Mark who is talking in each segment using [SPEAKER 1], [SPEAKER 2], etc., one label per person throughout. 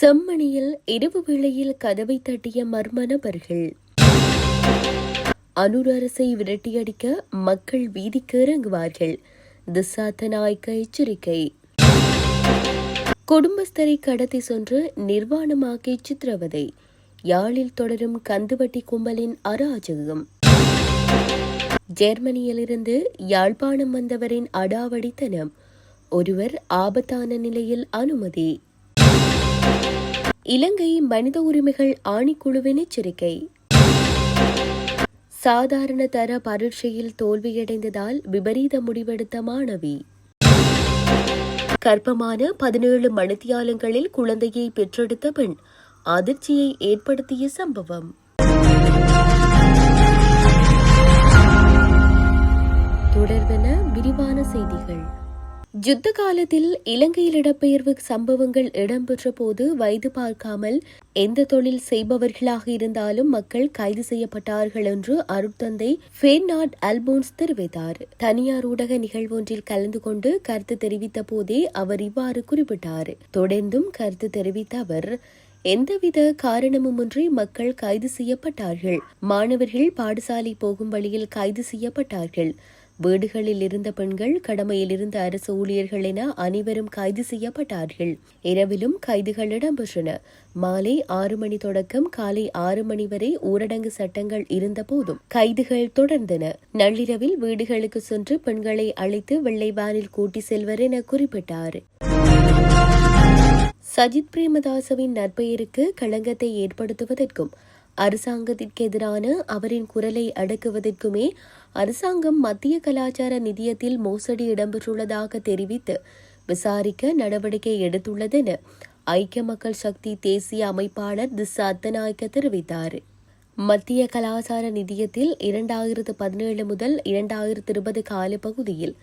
[SPEAKER 1] செம்மணியில் இரவு வேளையில் கதவை தட்டிய மர்ம நபர்கள். அனுர் அரசை விரட்டியடிக்க மக்கள் வீதிக்கு இறங்குவார்கள். திசாத்த நாய்க்க எச்சரிக்கை. குடும்பஸ்தரை கடத்தி சென்று நிர்வாணமாக்கி சித்திரவதை. யாழில் தொடரும் கந்துவட்டி கும்பலின் அராஜகம். ஜெர்மனியிலிருந்து யாழ்ப்பாணம் வந்தவரின் அடாவடித்தனம். ஒருவர் ஆபத்தான நிலையில் அனுமதி. இலங்கை மனித உரிமைகள் ஆணைக்குழுவின் எச்சரிக்கை. சாதாரண தர பரீட்சையில் தோல்வியடைந்ததால் விபரீத முடிவெடுத்த மாணவி. கர்ப்பமான பதினேழு மணித்தியாலங்களில் குழந்தையை பெற்றெடுத்த பெண் அதிர்ச்சியை ஏற்படுத்திய சம்பவம். தொடர்பென விரிவான செய்திகள். யுத்த காலத்தில் இலங்கையில் இடப்பெயர்வு சம்பவங்கள் இடம்பெற்ற போது வயது பார்க்காமல் எந்த தொழில் செய்பவர்களாக இருந்தாலும் மக்கள் கைது செய்யப்பட்டார்கள் என்று அருட்தந்தை ஃபேர்னாட் அல்போன்ஸ் தெரிவித்தார். தனியார் ஊடக நிகழ்வொன்றில் கலந்து கொண்டு கருத்து தெரிவித்த போதே அவர் இவ்வாறு குறிப்பிட்டார். தொடர்ந்தும் கருத்து தெரிவித்த அவர் எந்தவித காரணமுமின்றி மக்கள் கைது செய்யப்பட்டார்கள். மாணவர்கள் பாடசாலை போகும் வழியில் கைது செய்யப்பட்டார்கள். வீடுகளில் இருந்த பெண்கள் கடமையில் இருந்த அரசு ஊழியர்கள் என அனைவரும் கைது செய்யப்பட்டார்கள். இரவிலும் கைதுகள் இடம்பெற்றன. மாலை ஆறு மணி தொடக்கம் காலை ஆறு மணி வரை ஊரடங்கு சட்டங்கள் இருந்த போதும் கைதுகள் தொடர்ந்தன. நள்ளிரவில் வீடுகளுக்கு சென்று பெண்களை அழைத்து வெள்ளை வானில் கூட்டி செல்வர் என குறிப்பிட்டார். சஜித் பிரேமதாசவின் நற்பெயருக்கு களங்கத்தை ஏற்படுத்துவதற்கும் அரசாங்கத்திற்கு எதிரான அவரின் குரலை அடக்குவதற்குமே அரசாங்கம் மத்திய கலாச்சார நிதியத்தில் மோசடி இடம்பெற்றுள்ளதாக தெரிவித்து விசாரிக்க நடவடிக்கை எடுத்துள்ளதென ஐக்கிய மக்கள் சக்தி தேசிய அமைப்பாளர் திஸ் அத்தநாயக்க தெரிவித்தார். மத்திய கலாச்சார நிதியத்தில் இரண்டாயிரத்து பதினேழு முதல் இரண்டாயிரத்து இருபது காலப்பகுதியில்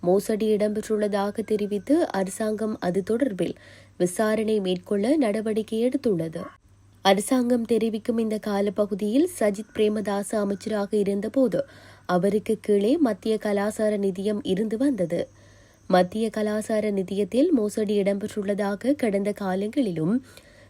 [SPEAKER 1] மோசடி இடம்பெற்றுள்ளதாக தெரிவித்து அரசாங்கம் அது தொடர்பில் விசாரணை மேற்கொள்ள நடவடிக்கை எடுத்துள்ளது. அரசாங்கம் தெரிவிக்கும் இந்த காலப்பகுதியில் சஜித் பிரேமதாச அமைச்சராக இருந்தபோது அவருக்கு கீழே மத்திய கலாசார நிதியம் இருந்து வந்தது. மத்திய கலாசார நிதியத்தில் மோசடி இடம்பெற்றுள்ளதாக கடந்த காலங்களிலும்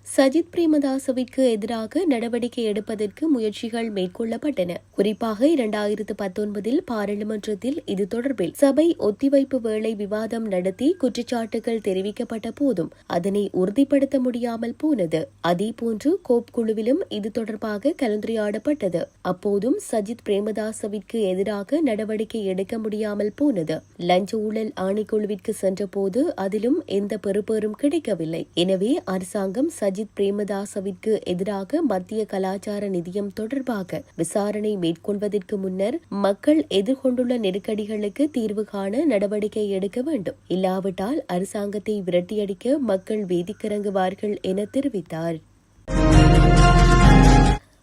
[SPEAKER 1] சஜித் பிரேமதாசவிற்கு எதிராக நடவடிக்கை எடுப்பதற்கு முயற்சிகள் மேற்கொள்ளப்பட்டன. குறிப்பாக இரண்டாயிரத்து பத்தொன்பதில் பாராளுமன்றத்தில் இது தொடர்பில் சபை ஒத்திவைப்பு வேளை விவாதம் நடத்தி குற்றச்சாட்டுகள் தெரிவிக்கப்பட்ட போதும் அதனை உறுதிப்படுத்த முடியாமல் போனது. அதேபோன்று கோப் குழுவிலும் இது தொடர்பாக கலந்துரையாடப்பட்டது. அப்போதும் சஜித் பிரேமதாசவிற்கு எதிராக நடவடிக்கை எடுக்க முடியாமல் போனது. லஞ்ச ஊழல் ஆணைக்குழுவிற்கு சென்றபோது அதிலும் எந்த பெறுபேறும் கிடைக்கவில்லை. எனவே அரசாங்கம் சஜித் பிரேமதாசவிற்கு எதிராக மத்திய கலாச்சார நிதியம் தொடர்பாக விசாரணை மேற்கொள்வதற்கு முன்னர் மக்கள் எதிர்கொண்டுள்ள நெருக்கடிகளுக்கு தீர்வு காண நடவடிக்கை எடுக்க வேண்டும். இல்லாவிட்டால் அரசாங்கத்தை விரட்டியடிக்க மக்கள் வேதிக்கிறங்குவார்கள் என தெரிவித்தார்.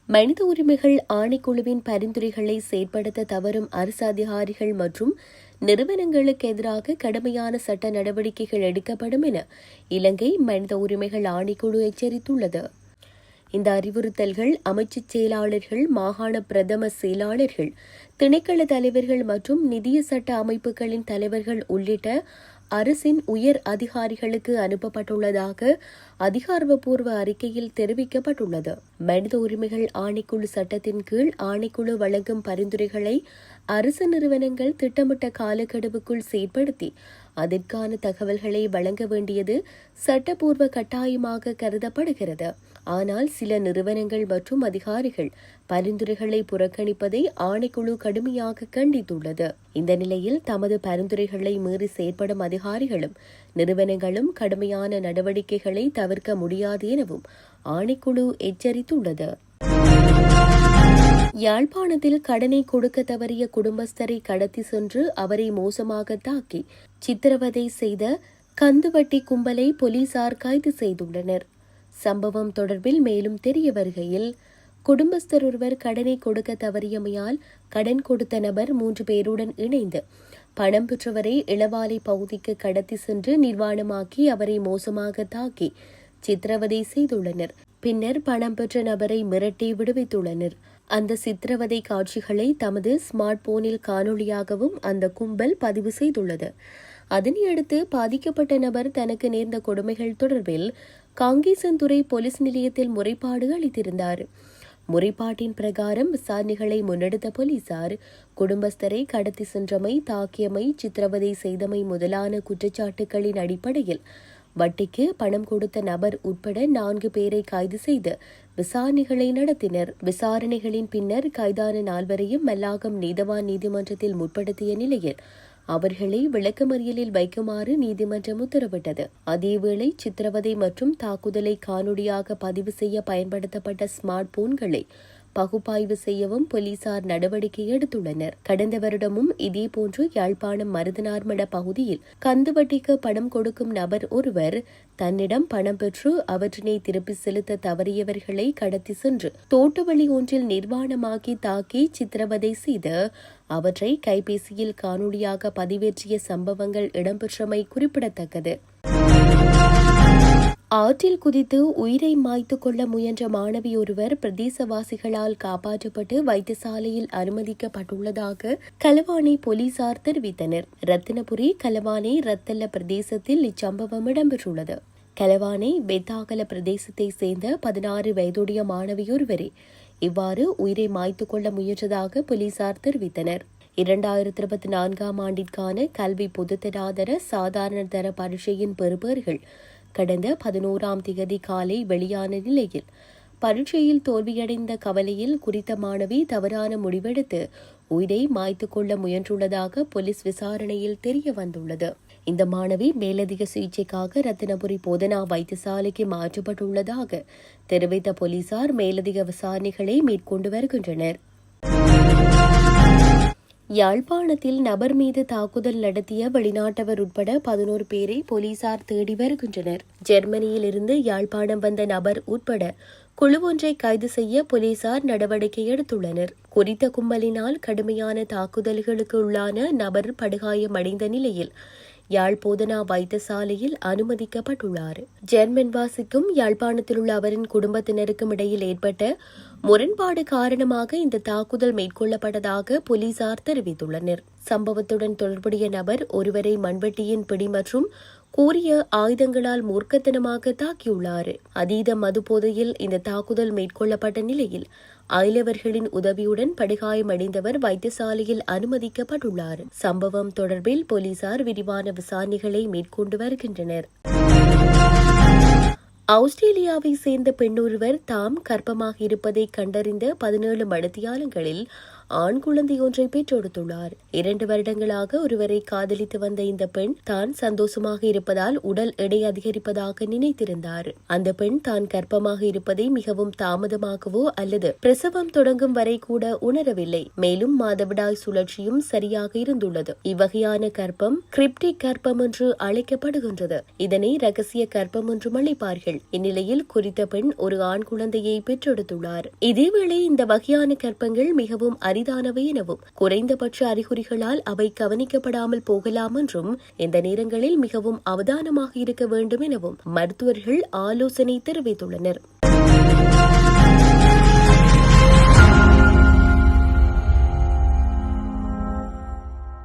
[SPEAKER 1] மனித உரிமைகள் ஆணைக்குழுவின் பரிந்துரைகளை செயற்படுத்த தவறும் அரசு அதிகாரிகள் மற்றும் நிறுவனங்களுக்கு எதிராக கடுமையான சட்ட நடவடிக்கைகள் எடுக்கப்படும் என இலங்கை மனித உரிமைகள் ஆணைக்குழு எச்சரித்துள்ளது. இந்த அறிவுறுத்தல்கள் அமைச்சு செயலாளர்கள் மாகாண பிரதம செயலாளர்கள் திணைக்கள தலைவர்கள் மற்றும் நிதிய சட்ட அமைப்புகளின் தலைவர்கள் உள்ளிட்ட அரசின் உயர் அதிகாரிகளுக்கு அனுப்பப்பட்டுள்ளதாக அதிகாரப்பூர்வ அறிக்கையில் தெரிவிக்கப்பட்டுள்ளது. மனித உரிமைகள் ஆணைக்குழு சட்டத்தின் கீழ் ஆணைக்குழு வழங்கும் பரிந்துரைகளை அரசு நிறுவனங்கள் திட்டமிட்ட காலக்கெடுவுக்குள் செயற்படுத்தி அதற்கான தகவல்களை வழங்க வேண்டியது சட்டப்பூர்வ கட்டாயமாக கருதப்படுகிறது. ஆனால் சில நிறுவனங்கள் மற்றும் அதிகாரிகள் பரிந்துரைகளை புறக்கணிப்பதை ஆணைக்குழு கடுமையாக கண்டித்துள்ளது. இந்த நிலையில் தமது பரிந்துரைகளை மீறி செயற்படும் அதிகாரிகளும் நிறுவனங்களும் கடுமையான நடவடிக்கைகளை தவிர்க்க முடியாது எனவும் ஆணைக்குழு எச்சரித்துள்ளது. யாழ்ப்பாணத்தில் கடனை கொடுக்க தவறிய குடும்பஸ்தரை கடத்தி சென்று அவரை மோசமாக தாக்கி சித்திரவதை செய்த கந்துவட்டி கும்பலை போலீசார் கைது செய்துள்ளனர். சம்பவம் தொடர்பில் மேலும் தெரிய வருகையில் குடும்பஸ்தர் ஒருவர் கடனை கொடுக்க தவறியமையால் கடன் கொடுத்த நபர் மூன்று பேருடன் இணைந்து பணம் பெற்றவரை இளவாலை பகுதிக்கு கடத்தி சென்று நிர்வாணமாக்கி அவரை மோசமாக தாக்கி சித்திரவதை செய்துள்ளனர். பின்னர் பணம் பெற்ற நபரை மிரட்டி விடுவித்துள்ளனர். அந்த சித்திரவதை காட்சிகளை தமது ஸ்மார்ட் போனில் காணொளியாகவும் அந்த கும்பல் பதிவு செய்துள்ளது. அதனையடுத்து பாதிக்கப்பட்ட நபர் தனக்கு நேர்ந்த கொடுமைகள் தொடர்பில் காங்கேசன்துறை போலீஸ் நிலையத்தில் முறைப்பாடு அளித்திருந்தார். முறைப்பாட்டின் பிரகாரம் விசாரணைகளை முன்னெடுத்த போலீசார் குடும்பஸ்தரை கடத்தி சென்றமை தாக்கியமை சித்திரவதை செய்தமை முதலான குற்றச்சாட்டுகளின் அடிப்படையில் வட்டிக்கு பணம் கொடுத்த நபர் உட்பட நான்கு பேரை கைது செய்து விசாரணைகளை நடத்தினர். விசாரணைகளின் பின்னர் கைதான நால்வரையும் மல்லாகம் நீதவான் நீதிமன்றத்தில் முற்படுத்திய நிலையில் அவர்களை விளக்கமறியலில் வைக்குமாறு நீதிமன்றம் உத்தரவிட்டது. அதேவேளை சித்திரவதை மற்றும் தாக்குதலை காணொலியாக பதிவு செய்ய பயன்படுத்தப்பட்ட ஸ்மார்ட் போன்களை பகுப்பாய்வு செய்யவும் போலீசார் நடவடிக்கை எடுத்துள்ளனர். கடந்த வருடமும் இதேபோன்று யாழ்ப்பாணம் மருதனார்மட பகுதியில் கந்துவட்டிக்கு பணம் கொடுக்கும் நபர் ஒருவர் தன்னிடம் பணம் பெற்று அவற்றினை திருப்பி செலுத்த தவறியவர்களை கடத்தி சென்று தோட்டுவழி ஒன்றில் நிர்வாணமாக்கி தாக்கி சித்திரவதை செய்து அவற்றை கைபேசியில் காணொளியாக பதிவேற்றிய சம்பவங்கள் இடம்பெற்றமை குறிப்பிடத்தக்கது. ஆற்றில் குதித்து உயிரை மாய்த்து கொள்ள முயன்ற மாணவி ஒருவர் பிரதேசவாசிகளால் காப்பாற்றப்பட்டு வைத்தியசாலையில் அனுமதிக்கப்பட்டுள்ளதாக கலவானை போலீசார் தெரிவித்தனர். ரத்தினபுரி கலவானை ரத்தல்ல பிரதேசத்தில் இச்சம்பவம் இடம்பெற்றுள்ளது. கலவானை பெத்தாகல பிரதேசத்தை சேர்ந்த பதினாறு வயதுடைய மாணவியொருவரே இவ்வாறு உயிரை மாய்த்து கொள்ள முயன்றதாக போலீசார் தெரிவித்தனர். இரண்டாயிரத்தி இருபத்தி நான்காம் ஆண்டிற்கான கல்வி பொதுத்தராதர சாதாரண தர பரீட்சையின் பெறுபேறுகள் கடந்த பதினோராம் திகதி காலை வெளியான நிலையில். பரீட்சையில் தோல்வியடைந்த கவலையில் குறித்த மாணவி தவறான முடிவெடுத்து உயிரை மாய்த்து கொள்ள முயன்றுள்ளதாக போலீஸ் விசாரணையில் தெரிய வந்துள்ளது. இந்த மாணவி மேலதிக சிகிச்சைக்காக ரத்தினபுரி போதனா வைத்தியசாலைக்கு மாற்றப்பட்டுள்ளதாக தெரிவித்த போலீசார் மேலதிக விசாரணைகளை மேற்கொண்டு வருகின்றனர். யாழ்ப்பாணத்தில் நபர் மீது தாக்குதல் நடத்திய வெளிநாட்டவர் உட்பட பதினோரு பேரை போலீசார் தேடி வருகின்றனர். ஜெர்மனியில் இருந்து யாழ்ப்பாணம் வந்த நபர் உட்பட குழு ஒன்றை கைது செய்ய போலீசார் நடவடிக்கை எடுத்துள்ளனர். குறித்த கும்பலினால் கடுமையான தாக்குதல்களுக்கு உள்ளான நபர் படுகாயமடைந்த நிலையில் யாழ் போதனா வைத்தியசாலையில் அனுமதிக்கப்பட்டுள்ளார். ஜெர்மன் வாசிக்கும் யாழ்ப்பாணத்தில் உள்ள அவரின் குடும்பத்தினருக்கும் இடையில் ஏற்பட்ட முரண்பாடு காரணமாக இந்த தாக்குதல் மேற்கொள்ளப்பட்டதாக போலீசார் தெரிவித்துள்ளனர். சம்பவத்துடன் தொடர்புடைய நபர் ஒருவரை மண்வெட்டியின் பிடி மற்றும் கூறிய ஆயுதங்களால் மூர்க்கத்தனமாக தாக்கியுள்ளார் அதீத மது போதையில் இந்த தாக்குதல் மேற்கொள்ளப்பட்ட நிலையில் அயலவர்களின் உதவியுடன் படுகாயமடைந்தவர் வைத்தியசாலையில் அனுமதிக்கப்பட்டுள்ளார் சம்பவம் தொடர்பில் போலீசார் விரிவான விசாரணைகளை மேற்கொண்டு வருகின்றனர். ஆஸ்திரேலியாவை சேர்ந்த பெண்ணொருவர் தாம் கர்ப்பமாக இருப்பதை கண்டறிந்த பதினேழு மடத்தியாலங்களில் ஆண் குழந்தை ஒன்றை பெற்றெடுத்துள்ளார் இரண்டு வருடங்களாக ஒருவரை காதலித்து வந்த இந்த பெண் தான் சந்தோஷமாக இருப்பதால் உடல் எடை அதிகரிப்பதாக நினைத்திருந்தார். அந்த பெண் தான் கர்ப்பமாக இருப்பதை மிகவும் தாமதமாகவோ அல்லது பிரசவம் தொடங்கும் வரை கூட உணரவில்லை. மேலும் மாதவிடாய் சுழற்சியும் சரியாக இருந்துள்ளது. இவ்வகையான கர்ப்பம் கிரிப்டிக் கர்ப்பம் என்று அழைக்கப்படுகின்றது. இதனை ரகசிய கர்ப்பம் என்றும் அழைப்பார்கள் இந்நிலையில் குறித்த பெண் ஒரு ஆண் குழந்தையை பெற்றெடுத்துள்ளார் இதேவேளை இந்த வகையான கர்ப்பங்கள் மிகவும் அரிதானவை எனவும் குறைந்தபட்ச அறிகுறிகளால் அவை கவனிக்கப்படாமல் போகலாம் என்றும் இந்த நேரங்களில் மிகவும் அவதானமாக இருக்க வேண்டும் எனவும் மருத்துவர்கள் ஆலோசனை தெரிவித்துள்ளனர்.